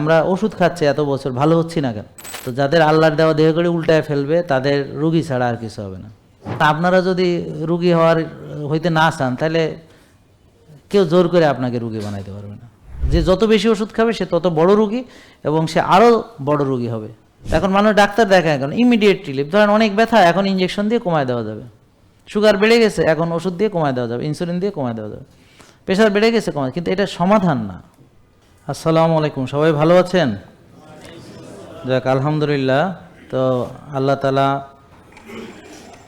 আমরা ওষুধ খাচ্ছি এত বছর, ভালো হচ্ছি না কেন? তো যাদের আল্লাহর দেওয়া দেহ করে উল্টায় ফেলবে, তাদের রুগী ছাড়া আর কিছু হবে না। আপনারা যদি রুগী হওয়ার, হইতে না চান, তাহলে কেউ জোর করে আপনাকে রুগী বানাইতে পারবে না। যে যত বেশি ওষুধ খাবে, সে তত বড় রুগী এবং সে আরও বড় রুগী হবে। এখন মানুষ ডাক্তার দেখায় এখন ইমিডিয়েট রিলিফ ধরেন অনেক ব্যথা, এখন ইঞ্জেকশন দিয়ে কমায় দেওয়া যাবে। সুগার বেড়ে গেছে, এখন ওষুধ দিয়ে কমায় দেওয়া যাবে ইনসুলিন দিয়ে কমায় দেওয়া যাবে। প্রেশার বেড়ে গেছে, কমায় কিন্তু এটা সমাধান না। আসসালামু আলাইকুম, সবাই ভালো আছেন? যাক, আলহামদুলিল্লাহ। তো আল্লাহ তালা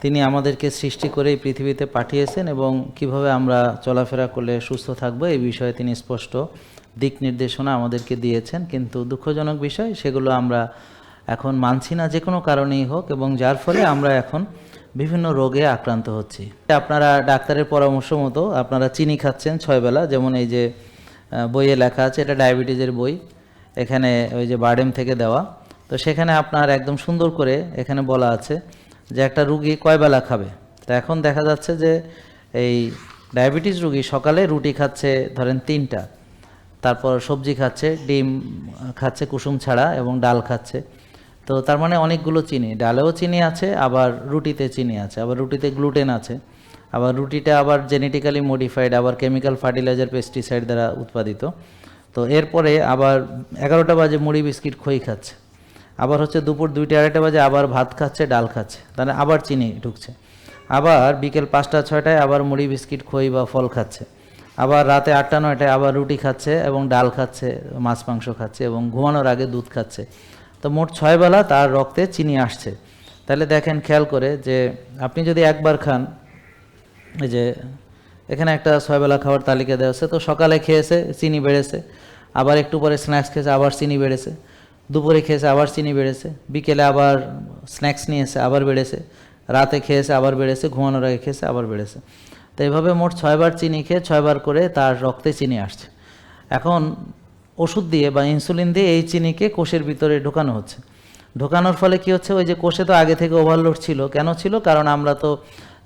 তিনি আমাদেরকে সৃষ্টি করে এই পৃথিবীতে পাঠিয়েছেন এবং কীভাবে আমরা চলাফেরা করলে সুস্থ থাকব এই বিষয়ে তিনি স্পষ্ট দিক নির্দেশনা আমাদেরকে দিয়েছেন। কিন্তু দুঃখজনক বিষয়, সেগুলো আমরা এখন মানছি না, যে কোনো কারণেই হোক, এবং যার ফলে আমরা এখন বিভিন্ন রোগে আক্রান্ত হচ্ছি। আপনারা ডাক্তারের পরামর্শ মতো আপনারা চিনি খাচ্ছেন ছয় বেলা যেমন এই যে বইয়ে লেখা আছে, এটা ডায়াবেটিসের বই। এখানে ওই যে বার্ডেম থেকে দেওয়া। তো সেখানে আপনার একদম সুন্দর করে এখানে বলা আছে যে একটা রুগী কয় বেলা খাবে। তো এখন দেখা যাচ্ছে যে এই ডায়াবেটিস রুগী সকালে রুটি খাচ্ছে ধরেন তিনটা, তারপর সবজি খাচ্ছে, ডিম খাচ্ছে, কুসুম ছাড়া এবং ডাল খাচ্ছে। তো তার মানে অনেকগুলো চিনি, ডালেও চিনি আছে, আবার রুটিতে চিনি আছে, আবার রুটিতে গ্লুটেন আছে। আবার রুটিটা আবার জেনেটিক্যালি মডিফাইড আবার কেমিক্যাল ফার্টিলাইজার পেস্টিসাইড দ্বারা উৎপাদিত। তো এরপরে আবার এগারোটা বাজে মুড়ি বিস্কিট খই খাচ্ছে। আবার হচ্ছে দুপুর দুইটা, আড়াইটা বাজে আবার ভাত খাচ্ছে, ডাল খাচ্ছে। তাহলে আবার চিনি ঢুকছে। আবার বিকেল পাঁচটা, ছয়টায় আবার মুড়ি বিস্কিট, খই বা ফল খাচ্ছে। আবার রাতে আটটা, নয়টায় আবার রুটি খাচ্ছে এবং ডাল খাচ্ছে, মাছ, মাংস খাচ্ছে এবং ঘুমানোর আগে দুধ খাচ্ছে। তো মোট ছয় বেলা তার রক্তে চিনি আসছে। তাহলে দেখেন, খেয়াল করে যে আপনি যদি একবার খান এই যে এখানে একটা ছয়বেলা খাওয়ার তালিকা দেওয়া আছে, তো সকালে খেয়েছে, চিনি বেড়েছে, আবার একটু পরে স্ন্যাক্স খেয়েছে, আবার চিনি বেড়েছে, দুপুরে খেয়েছে, আবার চিনি বেড়েছে, বিকেলে আবার স্ন্যাক্স নিয়েছে, আবার বেড়েছে, রাতে খেয়েছে, আবার বেড়েছে, ঘুমানোর আগে খেয়েছে, আবার বেড়েছে। তো এইভাবে মোট ছয়বার চিনি খেয়ে ছয়বার করে তার রক্তে চিনি আসছে। এখন ওষুধ দিয়ে বা ইনসুলিন দিয়ে এই চিনিকে কোষের ভিতরে ঢোকানো হচ্ছে। ঢোকানোর ফলে কি হচ্ছে, ওই যে কোষে তো আগে থেকে ওভারলোড ছিল, কেন ছিল? কারণ আমরা তো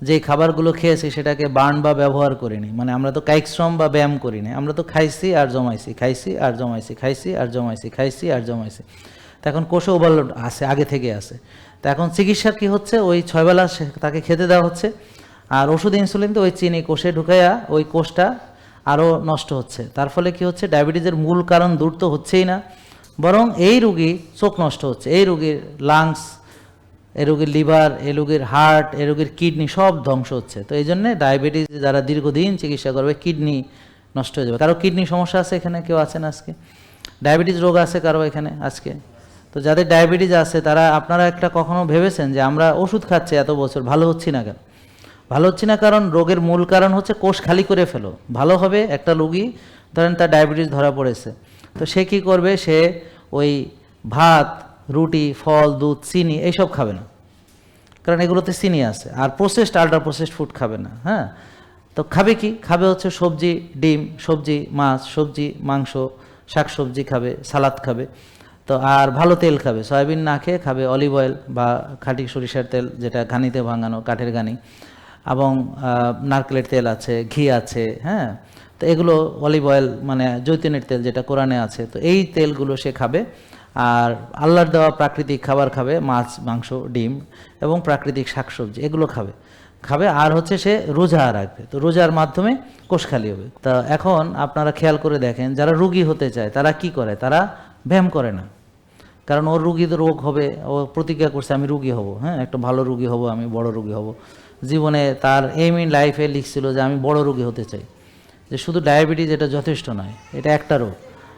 যেই খাবারগুলো খেয়েছি সেটাকে বার্ন বা ব্যবহার করিনি। মানে আমরা তো কায়িক শ্রম বা ব্যায়াম করিনি আমরা তো খাইছি আর জমাইছি, খাইছি আর জমাইছি, খাইছি আর জমাইছি, খাইছি আর জমাইছি। তো এখন কোষে ওভারলোড আছে, আগে থেকে আছে। তো এখন চিকিৎসার কি হচ্ছে? ওই ছয়বেলা তাকে খেতে দেওয়া হচ্ছে। আর ওষুধ ইনসুলিন তো ওই চিনি কোষে ঢুকাইয়া ওই কোষটা আরও নষ্ট হচ্ছে। তার ফলে কি হচ্ছে? ডায়াবেটিসের মূল কারণ দূর তো হচ্ছেই না। বরং এই রুগী চোখ নষ্ট হচ্ছে। এই রুগীর লাংস এ রোগীর লিভার, এ রোগীর হার্ট, এ রোগীর কিডনি সব ধ্বংস হচ্ছে। তো এই জন্যে ডায়াবেটিস যারা দীর্ঘদিন চিকিৎসা করবে, কিডনি নষ্ট হয়ে যাবে। কারও কিডনি সমস্যা আছে এখানে? কেউ আছেন আজকে? ডায়াবেটিস রোগ আছে কারও এখানে আজকে? তো যাদের ডায়াবেটিস আছে, তারা আপনারা একটা কখনো ভেবেছেন যে আমরা ওষুধ খাচ্ছি এত বছর, ভালো হচ্ছি না কেন? ভালো হচ্ছে না কারণ রোগের মূল কারণ হচ্ছে কোষ খালি করে ফেলো। ভালো হবে একটা রোগী, ধরেন তার ডায়াবেটিস ধরা পড়েছে। তো সে কি করবে? সে ওই ভাত রুটি, ফল, দুধ, চিনি, এইসব খাবে না। কারণ এগুলোতে চিনি আছে। আর প্রসেসড আল্ট্রা প্রসেসড ফুড খাবে না হ্যাঁ? তো খাবে কি? খাবে হচ্ছে সবজি, ডিম, সবজি, মাছ, সবজি, মাংস, শাকসবজি খাবে, সালাদ খাবে। তো আর ভালো তেল খাবে। সয়াবিন না খেয়ে খাবে অলিভ অয়েল বা খাঁটি সরিষার তেল, যেটা ঘানিতে ভাঙানো, কাঠের ঘানি। এবং নারকেলের তেল আছে, ঘি আছে হ্যাঁ? তো এগুলো অলিভ অয়েল মানে জৈতনের তেল যেটা কোরআনে আছে, তো এই তেলগুলো সে খাবে। আর আল্লাহর দেওয়া প্রাকৃতিক খাবার খাবে, মাছ, মাংস, ডিম এবং প্রাকৃতিক শাকসবজি, এগুলো খাবে। খাবে আর হচ্ছে সে রোজা রাখবে। তো রোজার মাধ্যমে কোষ খালি হবে। তা এখন আপনারা খেয়াল করে দেখেন, যারা রুগী হতে চায়, তারা কি করে? তারা ব্যায়াম করে না। কারণ ওর রুগী তো রোগ হবে, ও প্রতিজ্ঞা করছে, আমি রুগী হব। হ্যাঁ একটা ভালো রুগী হব, আমি বড় রুগী হব। জীবনে তার এম ইন লাইফে লিখছিল যে, আমি বড় রুগী হতে চাই। যে শুধু ডায়াবেটিস এটা যথেষ্ট নয়, এটা একটা রোগ।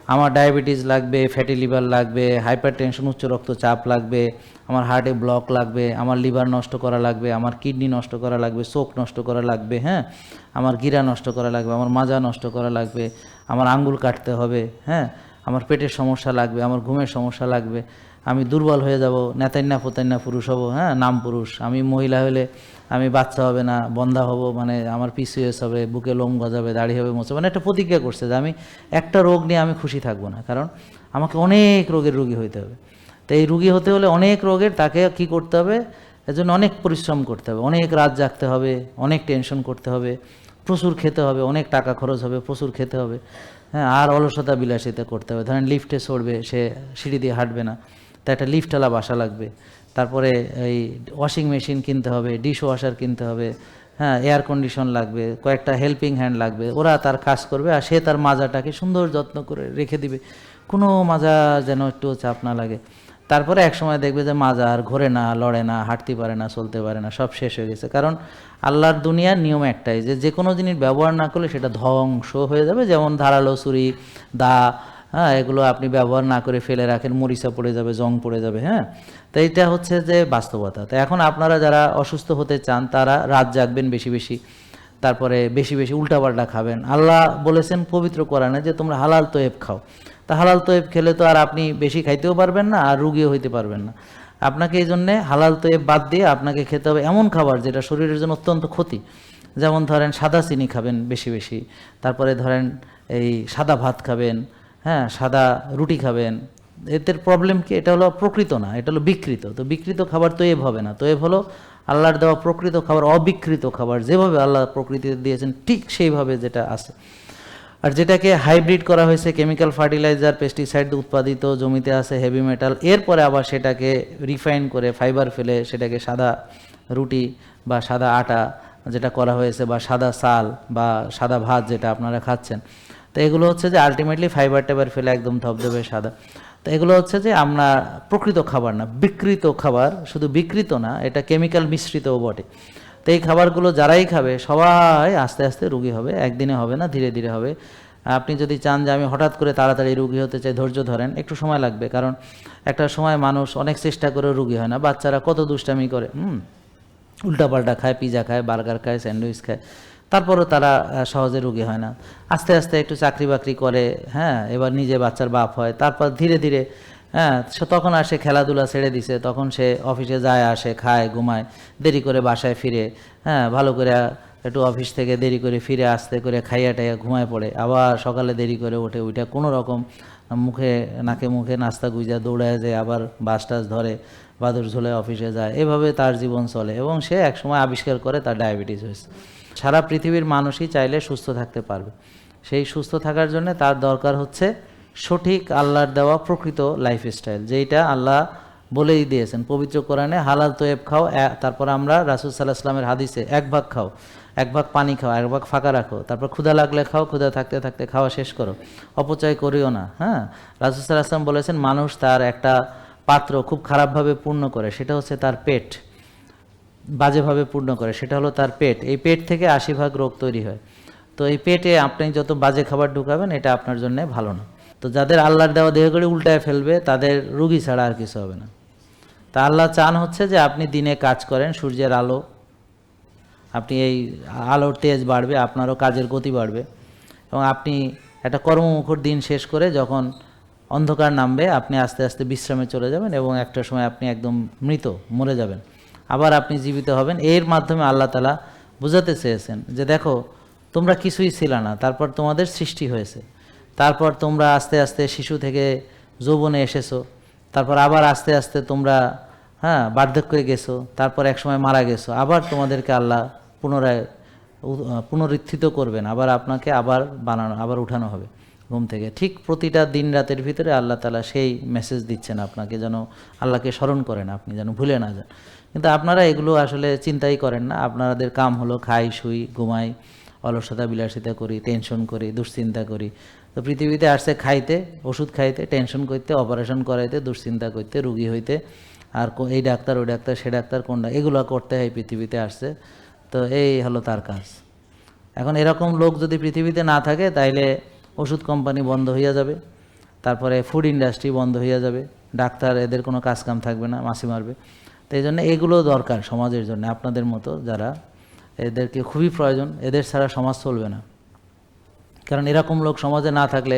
আমার ডায়াবেটিস লাগবে ফ্যাটি লিভার লাগবে হাইপার টেনশন উচ্চ রক্তচাপ লাগবে, আমার হার্টে ব্লক লাগবে, আমার লিভার নষ্ট করা লাগবে, আমার কিডনি নষ্ট করা লাগবে, চোখ নষ্ট করা লাগবে হ্যাঁ? আমার গিরা নষ্ট করা লাগবে, আমার মাজা নষ্ট করা লাগবে, আমার আঙ্গুল কাটতে হবে হ্যাঁ? আমার পেটের সমস্যা লাগবে, আমার ঘুমের সমস্যা লাগবে। আমি দুর্বল হয়ে যাব নেতান্না ফোতান্না পুরুষ হব হ্যাঁ নাম পুরুষ। আমি মহিলা হলে আমি বাচ্চা হবে না বন্ধা হব মানে আমার পিসিএস হবে, বুকে লোম গজাবে, দাড়ি হবে, মোছে মানে একটা প্রতিজ্ঞা করছে যে আমি একটা রোগ নিয়ে আমি খুশি থাকব না, কারণ আমাকে অনেক রোগের রুগী হইতে হবে। তো এই রুগী হতে হলে অনেক রোগের তাকে কি করতে হবে? এর জন্য অনেক পরিশ্রম করতে হবে, অনেক রাত জাগতে হবে, অনেক টেনশন করতে হবে, প্রচুর খেতে হবে, অনেক টাকা খরচ হবে, প্রচুর খেতে হবে হ্যাঁ আর অলসতা বিলাসিতা করতে হবে। ধরেন লিফটে চড়বে, সে সিঁড়ি দিয়ে হাঁটবে না। তা একটা লিফটওয়ালা বাসা লাগবে। তারপরে এই ওয়াশিং মেশিন কিনতে হবে ডিশ ওয়াশার কিনতে হবে হ্যাঁ এয়ার কন্ডিশন লাগবে, কয়েকটা হেল্পিং হ্যান্ড লাগবে, ওরা তার কাজ করবে আর সে তার মাজাটাকে সুন্দর যত্ন করে রেখে দিবে। কোনো মাজা যেন একটু চাপ না লাগে। তারপরে এক সময় দেখবে যে মাজা আর ঘোরে না, লড়ে না, হাঁটতে পারে না, চলতে পারে না, সব শেষ হয়ে গেছে। কারণ আল্লাহর দুনিয়ার নিয়ম একটাই যে যে কোনো জিনিস ব্যবহার না করলে সেটা ধ্বংস হয়ে যাবে। যেমন ধারালো ছুরি, দা হ্যাঁ এগুলো আপনি ব্যবহার না করে ফেলে রাখেন, মরিচা পড়ে যাবে, জং পড়ে যাবে হ্যাঁ? তো এটা হচ্ছে যে বাস্তবতা। তো এখন আপনারা যারা অসুস্থ হতে চান, তারা রাত জাগবেন বেশি বেশি, তারপরে বেশি বেশি উল্টাপাল্টা খাবেন। আল্লাহ বলেছেন পবিত্র কোরআনে যে তোমরা হালাল তোয়েব খাও। তা হালাল তোয়েব খেলে তো আর আপনি বেশি খাইতেও পারবেন না, আর রুগীও হইতে পারবেন না। আপনাকে এই জন্যে হালাল তোয়েব বাদ দিয়ে আপনাকে খেতে হবে এমন খাবার যেটা শরীরের জন্য অত্যন্ত ক্ষতি। যেমন ধরেন সাদা চিনি খাবেন বেশি বেশি, তারপরে ধরেন এই সাদা ভাত খাবেন হ্যাঁ সাদা রুটি খাবেন। এদের প্রবলেম কি? এটা হলো প্রকৃত না, এটা হলো বিকৃত। তো বিকৃত খাবার তো এব হবে না। তো এব হলো আল্লাহর দেওয়া প্রকৃত খাবার, অবিকৃত খাবার। যেভাবে আল্লাহ প্রকৃতিতে দিয়েছেন, ঠিক সেইভাবে যেটা আছে। আর যেটাকে হাইব্রিড করা হয়েছে কেমিক্যাল ফার্টিলাইজার পেস্টিসাইড উৎপাদিত জমিতে আছে হেভি মেটাল এরপরে আবার সেটাকে রিফাইন করে ফাইবার ফেলে সেটাকে সাদা রুটি বা সাদা আটা যেটা করা হয়েছে বা সাদা চাল বা সাদা ভাত যেটা আপনারা খাচ্ছেন। তো এগুলো হচ্ছে যে আলটিমেটলি ফাইবার টাইবার ফেলে একদম ধবধবে সাদা। তো এগুলো হচ্ছে যে আমরা প্রকৃত খাবার না, বিকৃত খাবার, শুধু বিকৃত না, এটা কেমিক্যাল মিশ্রিতও বটে। তো এই খাবারগুলো যারাই খাবে, সবাই আস্তে আস্তে রুগী হবে, একদিনে হবে না, ধীরে ধীরে হবে। আপনি যদি চান যে আমি হঠাৎ করে তাড়াতাড়ি রুগী হতে চাই, ধৈর্য ধরেন, একটু সময় লাগবে। কারণ একটা সময় মানুষ অনেক চেষ্টা করে রুগী হয় না, বাচ্চারা কত দুষ্টামি করে, হুম, উল্টাপাল্টা খায়, পিজা খায়, বার্গার খায়, স্যান্ডউইচ খায়। তারপরও তারা সহজে রুগী হয় না। আস্তে আস্তে একটু চাকরি বাকরি করে হ্যাঁ এবার নিজে বাচ্চার বাপ হয়, তারপর ধীরে ধীরে হ্যাঁ সে তখন আর সে খেলাধুলা ছেড়ে দিছে, তখন সে অফিসে যায়, আসে, খায়, ঘুমায়, দেরি করে বাসায় ফিরে হ্যাঁ ভালো করে একটু অফিস থেকে দেরি করে ফিরে, আসতে করে খাইয়া টাইয়া ঘুমায় পড়ে, আবার সকালে দেরি করে ওঠে, ওইটা কোনো রকম মুখে, নাকে মুখে নাস্তা গুইজা দৌড়ায় যায়, আবার বাস টাস ধরে বাদুর ঝোলে অফিসে যায়, এভাবে তার জীবন চলে এবং সে একসময় আবিষ্কার করে তার ডায়াবেটিস হয়েছে। সারা পৃথিবীর মানুষই চাইলে সুস্থ থাকতে পারবে। সেই সুস্থ থাকার জন্য তার দরকার হচ্ছে সঠিক আল্লাহর দেওয়া প্রকৃত লাইফস্টাইল যেইটা আল্লাহ বলেই দিয়েছেন। পবিত্র কোরআনে, হালাল তোয়েব খাও তারপর আমরা রাসুল সাল্লাহ আসলামের হাদিসে এক ভাগ খাও, এক ভাগ পানি খাও, এক ভাগ ফাঁকা রাখো, তারপর ক্ষুধা লাগলে খাও, ক্ষুধা থাকতে থাকতে খাওয়া শেষ করো, অপচয় করিও না হ্যাঁ? রাসুল সাল্লাহ আসলাম বলেছেন, মানুষ তার একটা পাত্র খুব খারাপভাবে পূর্ণ করে, সেটা হচ্ছে তার পেট। বাজেভাবে পূর্ণ করে, সেটা হলো তার পেট। এই পেট থেকে আশি ভাগ রোগ তৈরি হয়। তো এই পেটে আপনি যত বাজে খাবার ঢুকাবেন, এটা আপনার জন্য ভালো না। তো যাদের আল্লাহর দেওয়া দেহ করে উল্টায় ফেলবে, তাদের রুগী ছাড়া আর কিছু হবে না। তা আল্লাহ চান হচ্ছে যে আপনি দিনে কাজ করেন, সূর্যের আলো, আপনি এই আলোর তেজ বাড়বে, আপনারও কাজের গতি বাড়বে। এবং আপনি একটা কর্মমুখর দিন শেষ করে যখন অন্ধকার নামবে, আপনি আস্তে আস্তে বিশ্রামে চলে যাবেন এবং একটা সময় আপনি একদম মৃত, মরে যাবেন। আবার আপনি জীবিত হবেন। এর মাধ্যমে আল্লাহ তালা বোঝাতে চেয়েছেন যে দেখো, তোমরা কিছুই ছিল না, তারপর তোমাদের সৃষ্টি হয়েছে। তারপর তোমরা আস্তে আস্তে শিশু থেকে যৌবনে এসেছ, তারপর আবার আস্তে আস্তে তোমরা হ্যাঁ বার্ধক্যে গেছো, তারপর একসময় মারা গেছো। আবার তোমাদেরকে আল্লাহ পুনরায় পুনরুত্থিত করবেন, আবার আপনাকে আবার বানানো, আবার উঠানো হবে ঘুম থেকে। ঠিক প্রতিটা দিন রাতের ভিতরে আল্লাহ তালা সেই মেসেজ দিচ্ছেন আপনাকে যেন আল্লাহকে স্মরণ করেন, আপনি যেন ভুলে না যান। কিন্তু আপনারা এগুলো আসলে চিন্তাই করেন না। আপনাদের কাম হলো খাই, শুই, ঘুমাই, অলসতা, বিলাসিতা করি টেনশন করি, দুশ্চিন্তা করি। তো পৃথিবীতে আসছে খাইতে, ওষুধ খাইতে টেনশন করতে অপারেশন করাইতে, দুশ্চিন্তা করতে, রুগী হইতে। আর এই ডাক্তার, ওই ডাক্তার, সে ডাক্তার, কোনটা, এগুলো করতে হয় পৃথিবীতে আসছে। তো এই হলো তার কাজ। এখন এরকম লোক যদি পৃথিবীতে না থাকে, তাইলে ওষুধ কোম্পানি বন্ধ হইয়া যাবে। তারপরে ফুড ইন্ডাস্ট্রি বন্ধ হইয়া যাবে। ডাক্তার, এদের কোনো কাজ কাম থাকবে না, মাসি মারবে। তো এই জন্য এগুলো দরকার সমাজের জন্য, আপনাদের মতো যারা এদেরকে খুবই প্রয়োজন, এদের ছাড়া সমাজ চলবে না। কারণ এরকম লোক সমাজে না থাকলে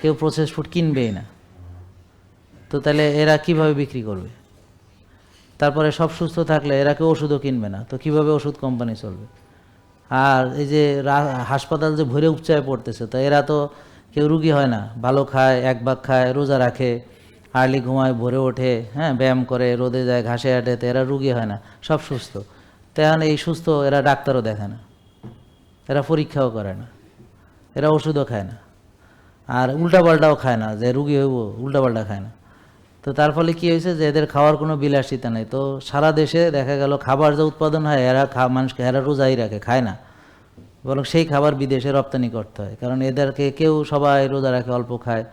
কেউ প্রসেস ফুড কিনবেই না। তো তাহলে এরা কীভাবে বিক্রি করবে? তারপরে সব সুস্থ থাকলে এরা কেউ ওষুধও কিনবে না, তো কীভাবে ওষুধ কোম্পানি চলবে? আর এই যে হাসপাতাল যে ভরে উপচায় পড়তেছে, তো এরা তো কেউ রুগী হয় না, ভালো খায়, এক ভাগ খায়, রোজা রাখে আর্লি ঘুমায়, ভরে ওঠে হ্যাঁ ব্যায়াম করে, রোদে যায়, ঘাসে হাঁটে তো এরা রুগী হয় না, সব সুস্থ। তো এখন এই সুস্থ, এরা ডাক্তারও দেখে না, এরা পরীক্ষাও করে না, এরা ওষুধও খায় না, আর উল্টাপাল্টাও খায় না, যে রুগী হইব, উল্টাপাল্টা খায় না। তো তার ফলে কী হয়েছে যে এদের খাওয়ার কোনো বিলাসিতা নেই। তো সারা দেশে দেখা গেল খাবার যে উৎপাদন হয়, এরা খা, মানুষকে, এরা রোজাই রাখে, খায় না। বরং সেই খাবার বিদেশে রপ্তানি করতে হয়, কারণ এদেরকে কেউ সবাই রোজা রাখে, অল্প খায়।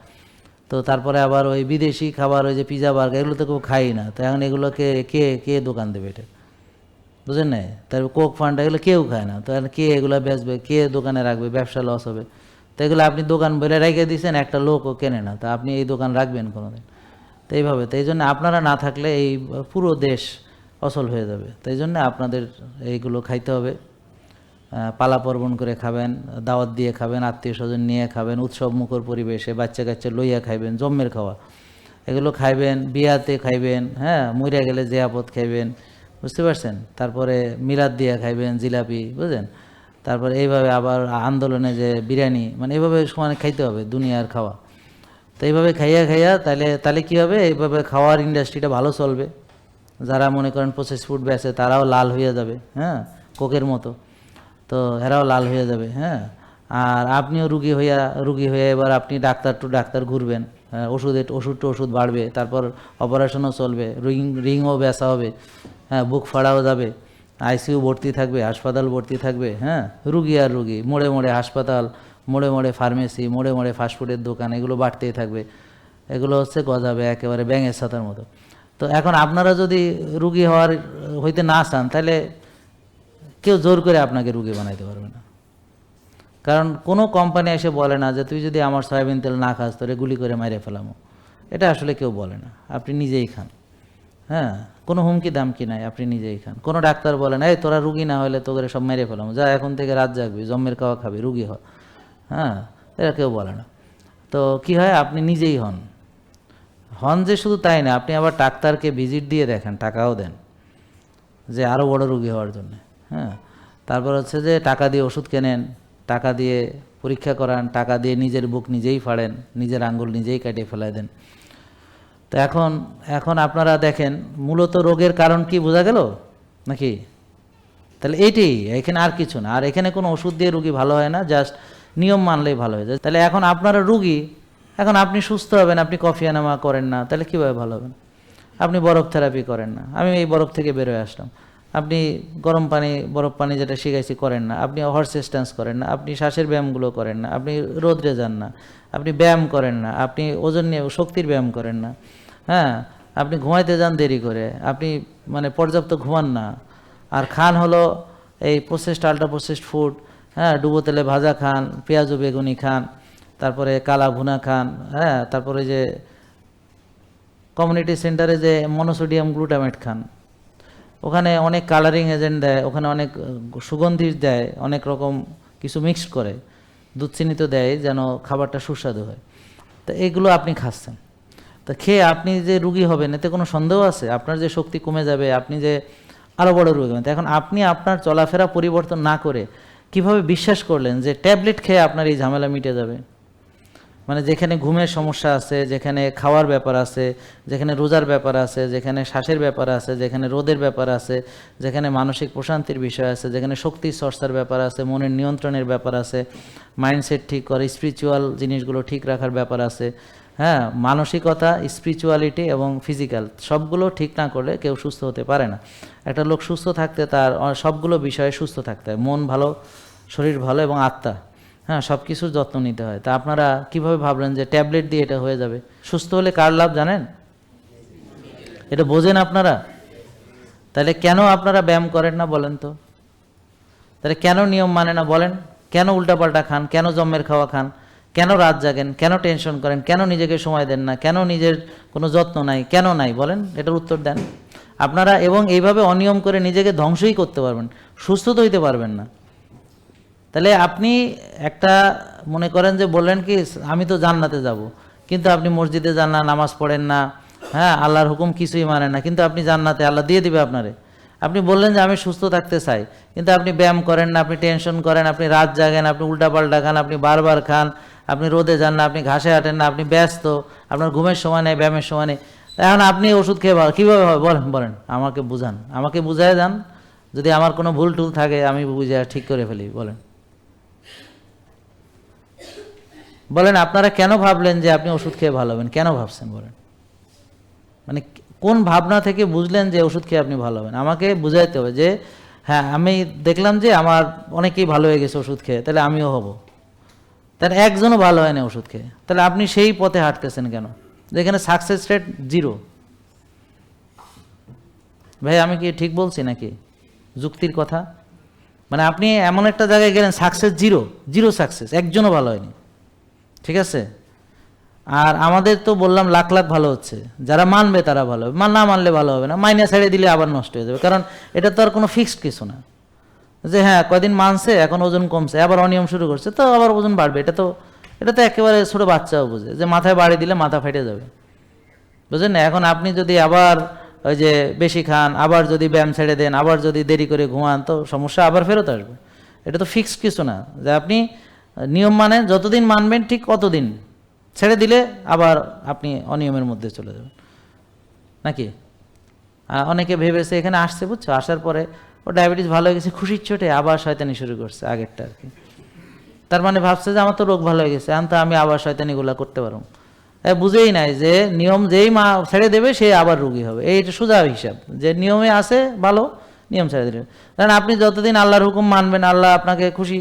তো তারপরে আবার ওই বিদেশি খাবার, ওই যে পিজা বার্গার এগুলো তো কেউ খাই না। তো এখন এগুলোকে কে কে দোকান দেবে এটা? বুঝেন না তারপর কোক ফান্ড এগুলো কেউ খায় না। তো কে এগুলো বেচবে, কে দোকানে রাখবে, ব্যবসা লস হবে? তো এগুলো আপনি দোকান বলে রেখে দিয়েছেন একটা লোকও কেনে না। তা আপনি এই দোকান রাখবেন কোনোদিন। তো এইভাবে, তো এই জন্য আপনারা না থাকলে এই পুরো দেশ অসল হয়ে যাবে। তো এই জন্য আপনাদের এইগুলো খাইতে হবে। আহ, পালা পার্বণ করে খাবেন দাওয়াত দিয়ে খাবেন আত্মীয় স্বজন নিয়ে খাবেন উৎসব মুখর পরিবেশে বাচ্চা কাচ্চা লইয়া খাইবেন জম্মের খাওয়া। এগুলো খাইবেন বিয়াতে খাইবেন হ্যাঁ মরিয়া গেলে জিয়াপদ খাইবেন বুঝতে পারছেন? তারপরে মিলাদ দিয়া খাইবেন জিলাপি বুঝলেন? তারপরে এইভাবে আবার আন্দোলনে যে বিরিয়ানি মানে এইভাবে সমানে খাইতে হবে দুনিয়ার খাওয়া। তো এইভাবে খাইয়া খাইয়া তাহলে তাহলে কী হবে? এইভাবে খাওয়ার ইন্ডাস্ট্রিটা ভালো চলবে। যারা মনে করেন প্রসেস ফুড বেচে তারাও লাল হয়ে যাবে হ্যাঁ কোকের মতো। তো এরাও লাল হয়ে যাবে হ্যাঁ? আর আপনিও রুগী হইয়া রুগী হয়ে এবার আপনি ডাক্তার টু ডাক্তার ঘুরবেন হ্যাঁ, ওষুধে ওষুধ টু ওষুধ বাড়বে তারপর অপারেশনও চলবে রিং রিংও বেচা হবে হ্যাঁ? বুক ফাড়াও যাবে আইসিইউ ভর্তি থাকবে হাসপাতাল ভর্তি থাকবে হ্যাঁ? রুগী আর রুগী মোড়ে মোড়ে হাসপাতাল মোড়ে মোড়ে ফার্মেসি মোড়ে মোড়ে ফাস্টফুডের দোকান এগুলো বাড়তেই থাকবে। এগুলো হচ্ছে গজাবে একেবারে ব্যাঙের ছাতার মতো। তো এখন আপনারা যদি রুগী হওয়ার হইতে না চান তাহলে কেউ জোর করে আপনাকে রুগী বানাইতে পারবে না। কারণ কোনো কোম্পানি এসে বলে না যে, তুই যদি আমার সয়াবিন তেল না খাস, তোরে গুলি করে মাইরে ফেলামো। এটা আসলে কেউ বলে না। আপনি নিজেই খান। হ্যাঁ? কোনো হুমকি দাম কি নাই, আপনি নিজেই খান। কোনো ডাক্তার বলে না, এই, তোরা রুগী না হলে তোকে সব মেরে ফেলাম। যা, এখন থেকে রাত জাগবি, জম্মের খাওয়া খাবি, রুগী হ। হ্যাঁ? এটা কেউ বলে না। তো কি হয়? আপনি নিজেই হন। হন যে শুধু তাই না, আপনি আবার ডাক্তারকে ভিজিট দিয়ে দেখেন, টাকাও দেন, যে আরও বড় রুগী হওয়ার জন্য। হ্যাঁ? তারপর হচ্ছে যে টাকা দিয়ে ওষুধ কেনেন, টাকা দিয়ে পরীক্ষা করান, টাকা দিয়ে নিজের বুক নিজেই ফাড়েন, নিজের আঙ্গুল নিজেই কাটিয়ে ফেলাই দেন। তো এখন এখন আপনারা দেখেন, মূলত রোগের কারণ কি বোঝা গেল নাকি? তাহলে এইটাই এখানে আর কিছু না। আর এখানে কোনো ওষুধ দিয়ে রুগী ভালো হয় না, জাস্ট নিয়ম মানলেই ভালো হয়ে যায়। তাহলে এখন আপনারা রুগী, এখন আপনি সুস্থ হবেন, আপনি কফি আনামা করেন না, তাহলে কীভাবে ভালো হবেন? আপনি বরফ থেরাপি করেন না। আমি এই বরফ থেকে বেরোয় আসলাম। আপনি গরম পানি, বরফ পানি যেটা শিখাইছি করেন না। আপনি হর্স স্ট্যান্স করেন না। আপনি শ্বাসের ব্যায়ামগুলো করেন না। আপনি রোদ্রে যান না। আপনি ব্যায়াম করেন না। আপনি ওজন নিয়ে শক্তির ব্যায়াম করেন না। হ্যাঁ? আপনি ঘুমাইতে যান দেরি করে। আপনি মানে পর্যাপ্ত ঘুমান না। আর খান হলো এই প্রসেসড আল্ট্রা প্রসেসড ফুড হ্যাঁ? ডুবো তেলে ভাজা খান, পেঁয়াজ বেগুনি খান, তারপরে কালা ভুনা খান হ্যাঁ? তারপরে যে কমিউনিটি সেন্টারে যে মনোসোডিয়াম গ্লুটামেট খান। ওখানে অনেক কালারিং এজেন্ট দেয়, ওখানে অনেক সুগন্ধি দেয়, অনেক রকম কিছু মিক্সড করে, দুধ চিনি তো দেয় যেন খাবারটা সুস্বাদু হয়। তো এগুলো আপনি খাচ্ছেন। তা খেয়ে আপনি যে রুগী হবেন, এতে কোনো সন্দেহ আছে? আপনার যে শক্তি কমে যাবে, আপনি যে আরও বড় রুগী হবেন। এখন আপনি আপনার চলাফেরা পরিবর্তন না করে কীভাবে বিশ্বাস করলেন যে ট্যাবলেট খেয়ে আপনার এই ঝামেলা মিটে যাবে? মানে যেখানে ঘুমের সমস্যা আছে, যেখানে খাওয়ার ব্যাপার আছে, যেখানে রোজার ব্যাপার আছে, যেখানে শ্বাসের ব্যাপার আছে, যেখানে রোদের ব্যাপার আছে, যেখানে মানসিক প্রশান্তির বিষয় আছে, যেখানে শক্তি চর্চার ব্যাপার আছে, মনের নিয়ন্ত্রণের ব্যাপার আছে মাইন্ডসেট ঠিক করে স্পিরিচুয়াল জিনিসগুলো ঠিক রাখার ব্যাপার আছে হ্যাঁ মানসিকতা স্পিরিচুয়ালিটি এবং ফিজিক্যাল সবগুলো ঠিক না করলে কেউ সুস্থ হতে পারে না। একটা লোক সুস্থ থাকতে তার, সবগুলো বিষয়ে সুস্থ থাকতে হয়। মন ভালো, শরীর ভালো এবং আত্মা। হ্যাঁ সব কিছুর যত্ন নিতে হয়। তা আপনারা কীভাবে ভাবলেন যে ট্যাবলেট দিয়ে এটা হয়ে যাবে? সুস্থ হলে কার লাভ জানেন? এটা বোঝেন আপনারা? তাহলে কেন আপনারা ব্যায়াম করেন না বলেন তো? তাহলে কেন নিয়ম মানে না বলেন? কেন উল্টাপাল্টা খান? কেন জম্মের খাওয়া খান? কেন রাত জাগেন? কেন টেনশন করেন? কেন নিজেকে সময় দেন না? কেন নিজের কোনো যত্ন নাই? কেন নাই? বলেন, এটার উত্তর দেন। আপনারা এবং এইভাবে অনিয়ম করে নিজেকে ধ্বংসই করতে পারবেন। সুস্থ তো হইতে পারবেন না। তাহলে আপনি একটা মনে করেন যে বললেন কি, আমি তো জান্নাতে যাব। কিন্তু আপনি মসজিদে যান না, নামাজ পড়েন না হ্যাঁ আল্লাহর হুকুম কিছুই মানেন না। কিন্তু আপনি জান্নাতে, আল্লাহ দিয়ে দিবে আপনারে। আপনি বললেন যে আমি সুস্থ থাকতে চাই, কিন্তু আপনি ব্যায়াম করেন না, আপনি টেনশন করেন, আপনি রাত জাগেন, আপনি উল্টাপাল্টা খান, আপনি বারবার খান, আপনি রোদে যান না, আপনি ঘাসে হাঁটেন না, আপনি ব্যস্ত, আপনার ঘুমের সময় নেই, ব্যায়ামের সময় নেই। এখন আপনি ওষুধ খেয়ে ভালো, কীভাবে হবে? বলেন বলেন, আমাকে বুঝান। আমাকে বুঝায় যান যদি আমার কোনো ভুল টুল থাকে, আমি বুঝে ঠিক করে ফেলি, বলেন। বলেন, আপনারা কেন ভাবলেন যে আপনি ওষুধ খেয়ে ভালো হবেন কেন ভাবছেন বলেন? মানে কোন ভাবনা থেকে বুঝলেন যে ওষুধ খেয়ে আপনি ভালো হবেন আমাকে বুঝাইতে হবে যে হ্যাঁ আমি দেখলাম যে আমার অনেকেই ভালো হয়ে গেছে ওষুধ খেয়ে, তাহলে আমিও হব। তাহলে একজনও ভালো হয় না ওষুধ খেয়ে। তাহলে আপনি সেই পথে হাঁটতেছেন কেন? যেখানে সাকসেস রেট জিরো ভাই, আমি কি ঠিক বলছি নাকি? যুক্তির কথা? মানে আপনি এমন একটা জায়গায় গেলেন সাকসেস জিরো জিরো সাকসেস একজনও ভালো হয়নি। ঠিক আছে? আর আমাদের তো বললাম লাখ লাখ ভালো হচ্ছে। যারা মানবে তারা ভালো হবে না মানলে ভালো হবে না। মাইনে ছেড়ে দিলে আবার নষ্ট হয়ে যাবে। কারণ এটা তো আর কোনো ফিক্সড কিছু না। যে হ্যাঁ কয়দিন মানছে, এখন ওজন কমছে, আবার অনিয়ম শুরু করছে, তো আবার ওজন বাড়বে। এটা তো এটা তো একেবারে ছোটো বাচ্চাও বুঝে যে মাথায় বাড়ি দিলে মাথা ফেটে যাবে। বুঝলেন না? এখন আপনি যদি আবার ওই যে বেশি খান, আবার যদি ব্যায়াম ছেড়ে দেন, আবার যদি দেরি করে ঘুমান, তো সমস্যা আবার ফেরত আসবে। এটা তো ফিক্সড কিছু না। যে আপনি নিয়ম মানে যতদিন মানবেন ঠিক কতদিন ছেড়ে দিলে আবার আপনি অনিয়মের মধ্যে চলে যাবেন। নাকি? অনেকে ভেবেছে এখানে আসছে, বুঝছ? আসার পরে, ও ডায়াবেটিস ভালো হয়ে গেছে, খুশির চোটে আবার শয়তানি শুরু করছে আগেরটা আর কি। তার মানে ভাবছে যে আমার তো রোগ ভালো হয়ে গেছে, এখন তো আমি আবার শয়তানিগুলা করতে পারব। বুঝেই নাই যে নিয়ম যেই মা ছেড়ে দেবে, সে আবার রুগী হবে। এই সোজা হিসাব, যে নিয়মে আছে ভালো, নিয়ম ছেড়ে দিলে। কারণ আপনি যতদিন আল্লাহর হুকুম মানবেন, আল্লাহ আপনাকে খুশি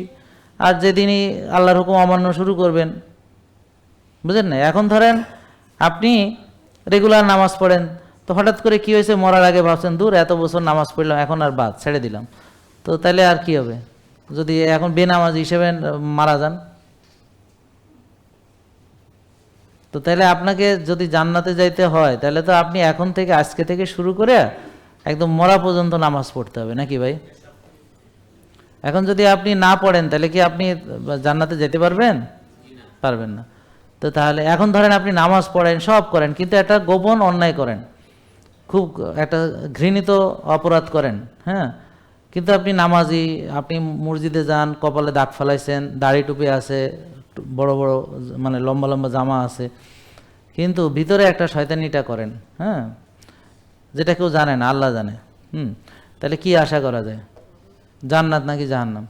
আর যেদিনই আল্লাহর হুকুম অমান্য শুরু করবেন বুঝলেন না? এখন ধরেন আপনি রেগুলার নামাজ পড়েন, তো হঠাৎ করে কি হয়েছে? মরার আগে ভাবছেন, দূর, এত বছর নামাজ পড়লাম, এখন আর বাদ, ছেড়ে দিলাম। তো তাহলে আর কি হবে? যদি এখন বেনামাজ হিসেবে মারা যান। তো তাহলে আপনাকে যদি জান্নাতে যাইতে হয়, তাহলে তো আপনি এখন থেকে, আজকে থেকে শুরু করে একদম মরা পর্যন্ত নামাজ পড়তে হবে, নাকি ভাই? এখন যদি আপনি না পড়েন, তাহলে কি আপনি জান্নাতে যেতে পারবেন? পারবেন না। তো তাহলে এখন ধরেন আপনি নামাজ পড়েন, সব করেন, কিন্তু একটা গোপন অন্যায় করেন। খুব একটা ঘৃণিত অপরাধ করেন হ্যাঁ? কিন্তু আপনি নামাজি, আপনি মসজিদে যান, কপালে দাগ ফেলাইছেন, দাড়ি টুপি আছে, বড় বড় মানে লম্বা লম্বা জামা আছে, কিন্তু ভিতরে একটা শয়তানিটা করেন হ্যাঁ? যেটা কেউ জানে না, আল্লাহ জানে, হুম? তাহলে কি আশা করা যায়? জান্নাত নাকি জাহান্নাম?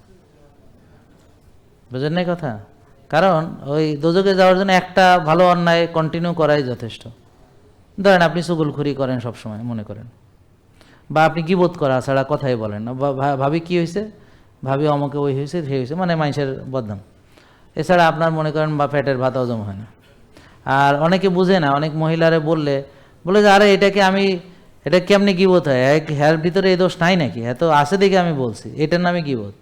বুঝেন নাই কথা? কারণ ওই দোজকে যাওয়ার জন্য একটা ভালো অন্যায় কন্টিনিউ করাই যথেষ্ট। ধরেন আপনি চুগলখুরি করেন সবসময়, মনে করেন। বা আপনি গিবোধ করা ছাড়া কথাই বলেন। না ভাবি কি হয়েছে ভাবি অমকে ওই হয়েছে সে হয়েছে মানে মানুষের বদনাম। এছাড়া আপনার মনে করেন বা পেটের ভাত হজম হয় না। আর অনেকে বুঝে না, অনেক মহিলারে বললে, বলে যে, আরে, এটাকে আমি এটা কেমনি গিবোধ হয়? হ্যার ভিতরে এই দোষ নাই নাকি? হ্যাঁ তো আছে দেখে আমি বলছি। এটার নামে গিবোধ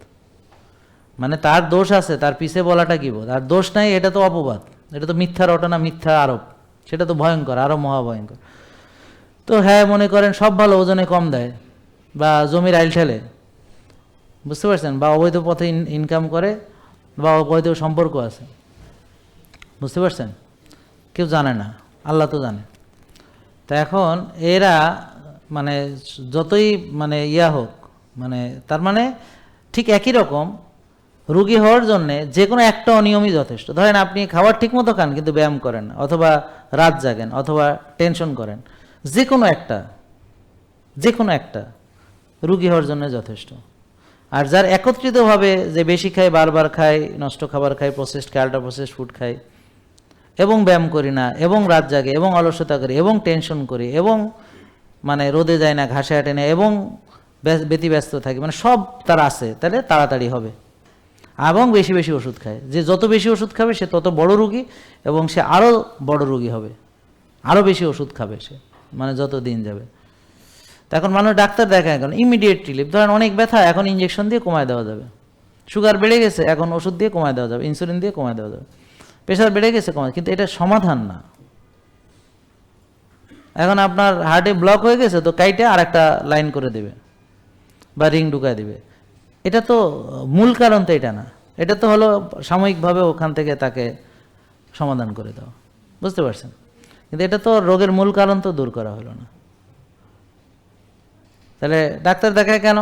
মানে তার দোষ আছে, তার পিছে বলাটা বোধ আর দোষ নাই, এটা তো অপবাদ। এটা তো মিথ্যা রটনা, মিথ্যা আরোপ। সেটা তো ভয়ঙ্কর, আরও মহাভয়ঙ্কর। তো হ্যাঁ মনে করেন সব ভালো, ওজনে কম দেয়। বা জমির আইল ঠেলে। বুঝতে পারছেন? বা অবৈধ পথে ইনকাম করে, বা অবৈধ সম্পর্ক আছে। বুঝতে পারছেন? কেউ জানে না। আল্লাহ তো জানে। তা এখন এরা মানে যতই মানে ইয়া হোক মানে তার মানে ঠিক একই রকম রুগী হওয়ার জন্যে যে কোনো একটা অনিয়মই যথেষ্ট। ধরেন আপনি খাবার ঠিক মতো খান কিন্তু ব্যায়াম করেন অথবা রাত জাগেন, অথবা টেনশন করেন যে কোনো একটা যে কোনো একটা রুগী হওয়ার জন্য যথেষ্ট। আর যার একত্রিতভাবে যে বেশি খায়, বারবার খায়, নষ্ট খাবার খায় প্রসেসড খায় আল্ট্রা প্রসেসড ফুড খায় এবং ব্যায়াম করি না, এবং রাত জাগে, এবং অলসতা করি, এবং টেনশন করি, এবং মানে রোদে যায় না, ঘাসে হাঁটে না, এবং ব্য- ব্যতিব্যস্ত থাকি মানে সব তার আছে, তাহলে তাড়াতাড়ি হবে। এবং বেশি বেশি ওষুধ খায়। যে যত বেশি ওষুধ খাবে, সে তত বড় রুগী, এবং সে আরও বড় রুগী হবে। আরও বেশি ওষুধ খাবে সে মানে যত দিন যাবে। এখন মানুষ ডাক্তার দেখায় এখন ইমিডিয়েট রিলিফ ধরেন অনেক ব্যথা, এখন ইঞ্জেকশন দিয়ে কমায় দেওয়া যাবে। সুগার বেড়ে গেছে, এখন ওষুধ দিয়ে কমায় দেওয়া যাবে ইনসুলিন দিয়ে কমায় দেওয়া যাবে। প্রেশার বেড়ে গেছে কমায় কিন্তু এটা সমাধান না। এখন আপনার হার্টে ব্লক হয়ে গেছে, তো কাইটে আর একটা লাইন করে দেবে বা রিং ঢুকায় দেবে। এটা তো মূল কারণ তো এটা না। এটা তো হলো সাময়িকভাবে ওখান থেকে তাকে সমাধান করে দেওয়া। বুঝতে পারছেন? কিন্তু এটা তো রোগের মূল কারণ তো দূর করা হলো না। তাহলে ডাক্তার দেখায় কেন?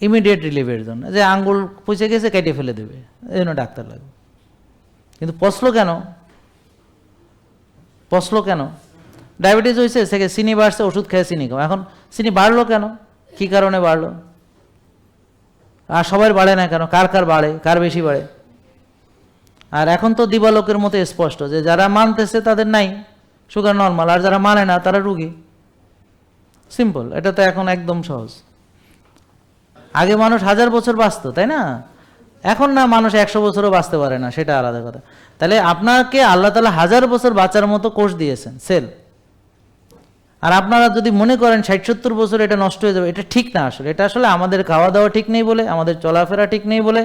ইমিডিয়েট রিলিফের জন্য। যে আঙ্গুল পুষে গেছে কেটে ফেলে দেবে। এই জন্য ডাক্তার লাগবে। কিন্তু পচলো কেন? পচলো কেন? ডায়াবেটিস হয়েছে সে চিনি বাড়ছে, ওষুধ খেয়ে চিনি কম এখন চিনি বাড়লো কেন? কি কারণে বাড়লো? আর সবার বাড়ে না কেন? কার কার বাড়ে? কার বেশি বাড়ে? আর এখন তো দিবালোকের মতো স্পষ্ট যে যারা মানতেছে তাদের নাই, সুগার নর্মাল। আর যারা মানে না, তারা রুগী। সিম্পল, এটা তো এখন একদম সহজ। আগে মানুষ হাজার বছর বাঁচতো, তাই না? এখন না মানুষ একশো বছরও বাঁচতে পারে না, সেটা আলাদা কথা। তাহলে আপনাকে আল্লাহ তালা হাজার বছর বাঁচার মতো কোষ দিয়েছেন, সেল। আর আপনারা যদি মনে করেন ষাট সত্তর বছর এটা নষ্ট হয়ে যাবে, এটা ঠিক না আসলে। এটা আসলে আমাদের খাওয়া দাওয়া ঠিক নেই বলে, আমাদের চলাফেরা ঠিক নেই বলে।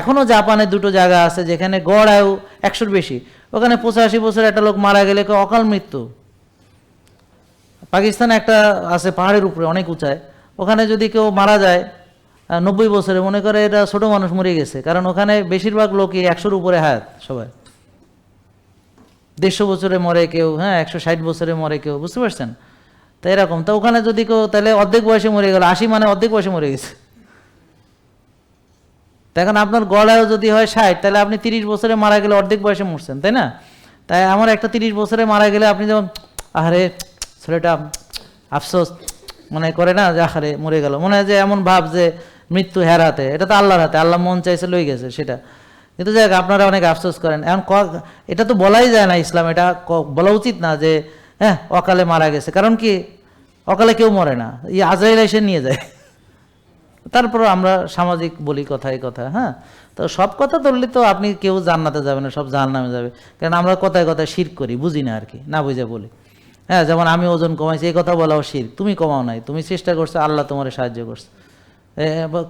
এখনও জাপানে দুটো জায়গা আছে যেখানে গড় আয়ু একশোর বেশি। ওখানে পঁচাশি বছর একটা লোক মারা গেলে অকাল মৃত্যু। পাকিস্তানে একটা আছে পাহাড়ের উপরে, অনেক উঁচায়। ওখানে যদি কেউ মারা যায় নব্বই বছরে মনে করে এটা ছোট মানুষ মরে গেছে। কারণ ওখানে বেশিরভাগ লোকই একশোর উপরে হায়াত সবাই। দেড়শো বছরে মরে কেউ হ্যাঁ একশো ষাট বছরে মরে কেউ, বুঝতে পারছেন? তো এরকম। তো ওখানে যদি কেউ, তাহলে অর্ধেক বয়সে মরে গেল, আশি মানে অর্ধেক বয়সে মরে গেছে। এখন আপনার গলায়ও যদি হয় ষাট, তাহলে আপনি তিরিশ বছরে মারা গেলে অর্ধেক বয়সে মরছেন, তাই না? তাই আমার একটা তিরিশ বছরে মারা গেলে আপনি যেমন, আহারে, ছেলেটা আফসোস, মনে করে না যে আহারে মরে গেল। মনে হয় যে এমন ভাব যে মৃত্যু হেরাতে এটা তো আল্লাহর হাতে, আল্লাহ মন চাইছে লই গেছে, সেটা। কিন্তু যাই আপনারা অনেক আফসোস করেন। এখন ক- এটা তো বলাই যায় না ইসলাম, এটা বলা উচিত না যে হ্যাঁ অকালে মারা গেছে। কারণ কি, অকালে কেউ মরে না, এই আজরাইল এসে নিয়ে যায়। তারপর আমরা সামাজিক বলি কথা এই কথা হ্যাঁ? তো সব কথা ধরলে তো আপনি কেউ জান্নাতে যাবে না, সব নামে যাবে। কারণ আমরা কথায় কথায় শির করি, বুঝি না আর কি, না বুঝে বলি। হ্যাঁ যেমন আমি ওজন কমাইছি, এই কথা বলাও শির। তুমি কমাও নাই, তুমি চেষ্টা করছ, আল্লাহ তোমার সাহায্য করছে।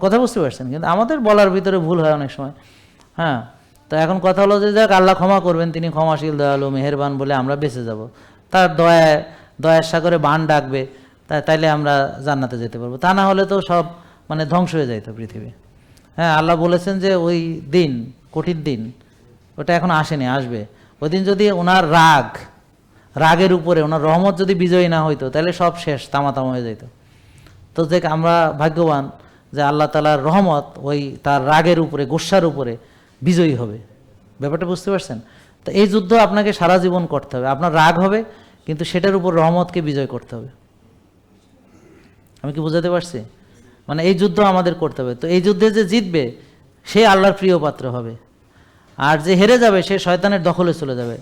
কথা বুঝতে পারছেন, কিন্তু আমাদের বলার ভিতরে ভুল হয় অনেক সময়। হ্যাঁ তো এখন কথা হলো যে, যাক, আল্লাহ ক্ষমা করবেন, তিনি ক্ষমাশীল, দয়ালু, মেহেরবান বলে আমরা বেঁচে যাব। তার দয়া দয়ার সাগরে বান ডাকবে তাই তাইলে আমরা জান্নাতে যেতে পারব। তা না হলে তো সব মানে ধ্বংস হয়ে যাইতো পৃথিবী। হ্যাঁ আল্লাহ বলেছেন যে, ওই দিন, কঠিন দিন, ওটা এখন আসেনি, আসবে। ওই দিন যদি ওনার রাগ, রাগের উপরে, ওনার রহমত যদি বিজয়ী না হইতো তাহলে সব শেষ, তামাতামা হয়ে যেত তো দেখ, আমরা ভাগ্যবান যে আল্লাহ তালার রহমত ওই তার রাগের উপরে গোস্বার উপরে বিজয়ী হবে। ব্যাপারটা বুঝতে পারছেন? তো এই যুদ্ধ আপনাকে সারা জীবন করতে হবে। আপনার রাগ হবে, কিন্তু সেটার উপর রহমতকে বিজয় করতে হবে। আমি কি বোঝাতে পারছি? মানে এই যুদ্ধ আমাদের করতে হবে। তো এই যুদ্ধে যে জিতবে, সে আল্লাহর প্রিয় পাত্র হবে। আর যে হেরে যাবে, সে শয়তানের দখলে চলে যাবে।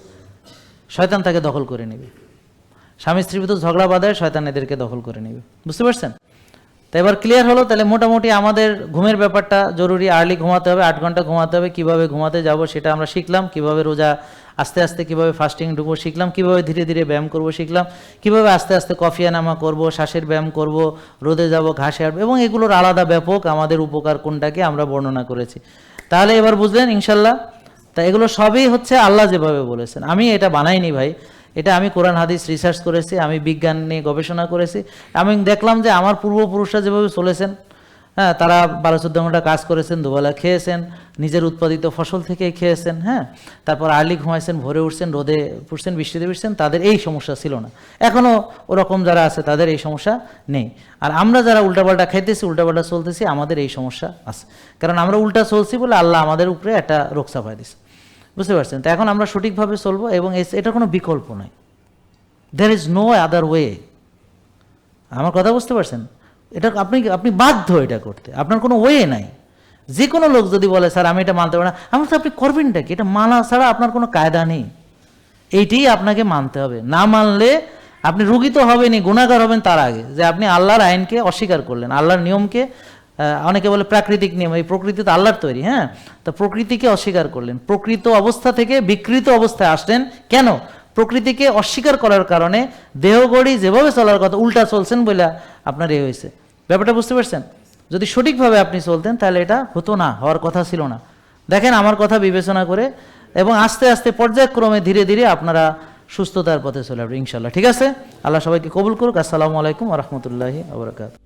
শয়তান তাকে দখল করে নেবে। স্বামী স্ত্রীর ভিতর ঝগড়া বাঁধায় শয়তান এদেরকে দখল করে নেবে। বুঝতে পারছেন? তো এবার ক্লিয়ার হলো, তাহলে মোটামুটি আমাদের ঘুমের ব্যাপারটা জরুরি। আর্লি ঘুমাতে হবে, আট ঘণ্টা ঘুমাতে হবে, কীভাবে ঘুমাতে যাব সেটা আমরা শিখলাম, কীভাবে রোজা আস্তে আস্তে কীভাবে ফাস্টিং ঢুকবো শিখলাম, কীভাবে ধীরে ধীরে ব্যায়াম করব শিখলাম, কীভাবে আস্তে আস্তে কফিয়ানামা করব, শ্বাসের ব্যায়াম করব, রোদে যাব, ঘাসে হাঁটবো এবং এগুলোর আলাদা ব্যাপক আমাদের উপকার কোনটাকে আমরা বর্ণনা করেছি। তাহলে এবার বুঝলেন, ইনশাল্লাহ, তা এগুলো সবই হচ্ছে আল্লাহ যেভাবে বলেছেন। আমি এটা বানাইনি ভাই এটা আমি কোরআন, হাদিস রিসার্চ করেছি, আমি বিজ্ঞান নিয়ে গবেষণা করেছি। আমি দেখলাম যে আমার পূর্বপুরুষরা যেভাবে চলেছেন হ্যাঁ তারা বারো চোদ্দ ঘণ্টা কাজ করেছেন, দুবেলা খেয়েছেন, নিজের উৎপাদিত ফসল থেকেই খেয়েছেন হ্যাঁ তারপর আর্লি ঘুমাইছেন, ভোরে উঠছেন, রোদে উঠছেন বৃষ্টিতে উঠছেন তাদের এই সমস্যা ছিল না। এখনও ওরকম যারা আছে, তাদের এই সমস্যা নেই। আর আমরা যারা উল্টাপাল্টা খাইতেছি, উল্টাপাল্টা চলতেছি, আমাদের এই সমস্যা আছে। কারণ আমরা উল্টা চলছি বলে আল্লাহ আমাদের উপরে একটা রোগ চাপাই দিছে বুঝতে পারছেন? তো এখন আমরা সঠিকভাবে চলবো এবং এটা কোনো বিকল্প নয় there is no other way আমার কথা বুঝতে পারছেন? এটা আপনি আপনি বাধ্য এটা করতে। আপনার কোনো ওয়ে নাই। যে কোনো লোক যদি বলে, স্যার, আমি এটা মানতে পারি না। আমার তো আপনি করবেনটা কি? এটা মানা ছাড়া আপনার কোনো কায়দা নেই। এইটাই আপনাকে মানতে হবে। না মানলে আপনি রুগী তো হবেনই, গুণাগার হবেন তার আগে। যে আপনি আল্লাহর আইনকে অস্বীকার করলেন, আল্লাহর নিয়মকে অনেকে বলে প্রাকৃতিক নিয়ম, এই প্রকৃতি তো আল্লাহর তৈরি হ্যাঁ? তো প্রকৃতিকে অস্বীকার করলেন। প্রকৃত অবস্থা থেকে বিকৃত অবস্থায় আসলেন। কেন? প্রকৃতিকে অস্বীকার করার কারণে দেহগড়ি যেভাবে চলার কথা উল্টা চলছেন বলে আপনার এ হয়েছে। ব্যাপারটা বুঝতে পারছেন? যদি সঠিকভাবে আপনি চলতেন, তাহলে এটা হতো না, হওয়ার কথা ছিল না। দেখেন আমার কথা বিবেচনা করে, এবং আস্তে আস্তে পর্যায়ক্রমে ধীরে ধীরে আপনারা সুস্থতার পথে চলে আসবে ইনশাল্লাহ ঠিক আছে? আল্লাহ সবাইকে কবুল করুক। আসসালামু আলাইকুম রহমতুল্লাহি আবরকাত